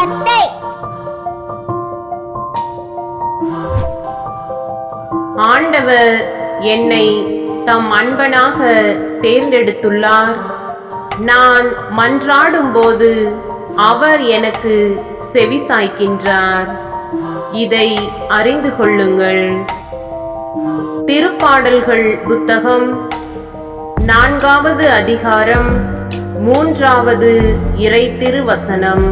வார்த்தை ஆண்டவர் என்னை தம் அன்பனாக தேர்ந்தெடுத்துள்ளார். நான் மன்றாடும் போது அவர் எனக்கு செவிசாய்க்கின்றார். இதை அறிந்து கொள்ளுங்கள். திருப்பாடல்கள் புத்தகம் நான்காவது அதிகாரம் மூன்றாவது இறை திருவசனம்.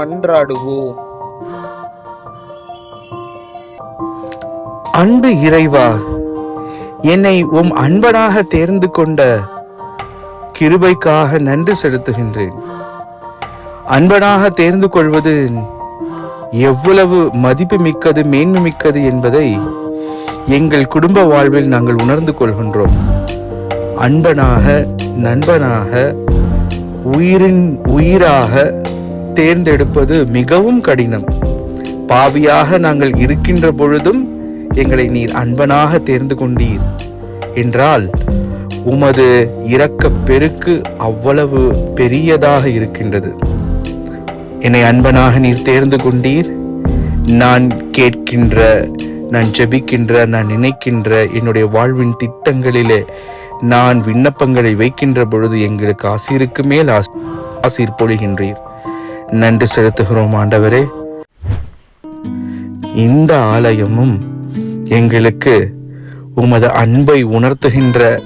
மன்றாடுவோம் அன்பு இறைவா என்னை உம் அன்பனாக தேர்ந்து கொண்ட கிருபைக்காக நன்றி செலுத்துகின்றேன். அன்பனாக தேர்ந்து கொள்வது எவ்வளவு மதிப்பு மிக்கது மேன்மை மிக்கது என்பதை எங்கள் குடும்ப வாழ்வில் நாங்கள் உணர்ந்து கொள்கின்றோம். அன்பனாக நண்பனாக உயிரின் உயிராக தேர்ந்தெடுப்பது மிகவும் கடினம். பாவியாக நாங்கள் இருக்கின்ற பொழுதும் எங்களை நீர் அன்பனாக தேர்ந்து கொண்டீர். என்றால் உமது இரக்கப் பெருக்கு அவ்வளவு பெரியதாக இருக்கின்றது. என்னை அன்பனாக நீர் தேர்ந்து கொண்டீர். நான் கேட்கின்ற நான் ஜெபிக்கின்ற நான் நினைக்கின்ற என்னுடைய வாழ்வின் திட்டங்களிலே நான் விண்ணப்பங்களை வைக்கின்ற பொழுது எங்களுக்கு ஆசிருக்கு மேல் ஆசி- ஆசீர் பொழிகின்றீர் நன்றி செலுத்துகிறோம் ஆண்டவரே. இந்த ஆலயமும் எங்களுக்கு உமது அன்பை உணர்த்துகின்ற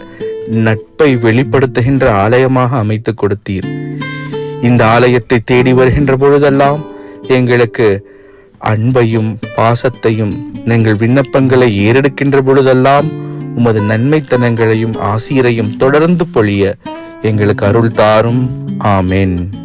நட்பை வெளிப்படுத்துகின்ற ஆலயமாக அமைத்துக் கொடுத்தீர். இந்த ஆலயத்தை தேடி வருகின்ற பொழுதெல்லாம் எங்களுக்கு அன்பையும் பாசத்தையும் எங்கள் விண்ணப்பங்களை ஏறெடுக்கின்ற பொழுதெல்லாம் உமது நன்மைத்தனங்களையும் ஆசிரையும் தொடர்ந்து பொழிய எங்களுக்கு அருள் தாரும். ஆமேன்.